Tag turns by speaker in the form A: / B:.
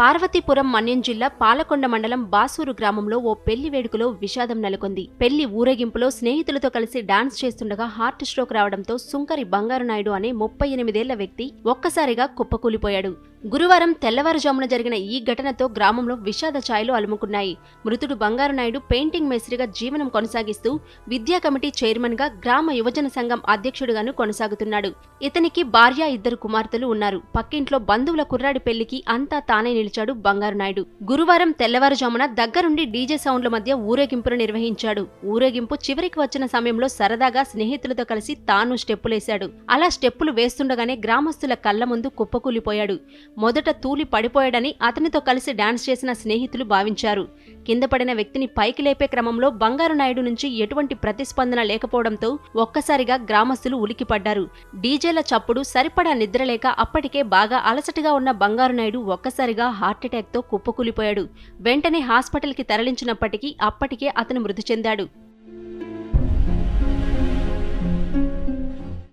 A: పార్వతీపురం మన్యం జిల్లా పాలకొండ మండలం బాసూరు గ్రామంలో ఓ పెళ్ళి వేడుకలో విషాదం నెలకొంది. పెళ్ళి ఊరేగింపులో స్నేహితులతో కలిసి డాన్స్ చేస్తుండగా హార్ట్ స్ట్రోక్ రావడంతో సుంకరి బంగారు నాయుడు అనే ముప్పై ఎనిమిదేళ్ళ వ్యక్తి ఒక్కసారిగా కుప్పకూలిపోయాడు. గురువారం తెల్లవారుజామున జరిగిన ఈ ఘటనతో గ్రామంలో విషాద ఛాయలు అలుముకున్నాయి. మృతుడు బంగారు నాయుడు పెయింటింగ్ మేస్త్రిగా జీవనం కొనసాగిస్తూ విద్యా కమిటీ చైర్మన్గా గ్రామ యువజన సంఘం అధ్యక్షుడిగాను కొనసాగుతున్నాడు. ఇతనికి భార్య ఇద్దరు కుమార్తెలు ఉన్నారు. పక్కింట్లో బంధువుల కుర్రాడి పెళ్ళికి అంతా తానే నిలిచాడు బంగారు నాయుడు. గురువారం తెల్లవారుజామున దగ్గరుండి డీజే సౌండ్ల మధ్య ఊరేగింపును నిర్వహించాడు. ఊరేగింపు చివరికి వచ్చిన సమయంలో సరదాగా స్నేహితులతో కలిసి తాను స్టెప్పులేశాడు. అలా స్టెప్పులు వేస్తుండగానే గ్రామస్తుల కళ్ళ ముందు కుప్పకూలిపోయాడు. మొదట తూలి పడిపోయాడని అతనితో కలిసి డాన్స్ చేసిన స్నేహితులు భావించారు. కింద పడిన వ్యక్తిని పైకి లేపే క్రమంలో బంగారు నాయుడు నుంచి ఎటువంటి ప్రతిస్పందన లేకపోవడంతో ఒక్కసారిగా గ్రామస్తులు ఉలికిపడ్డారు డీజేల చప్పుడు సరిపడా నిద్రలేక అప్పటికే బాగా అలసటగా ఉన్న బంగారు నాయుడు ఒక్కసారిగా హార్ట్అటాక్తో కుప్పకూలిపోయాడు. వెంటనే హాస్పిటల్కి తరలించినప్పటికీ అప్పటికే అతను మృతి చెందాడు.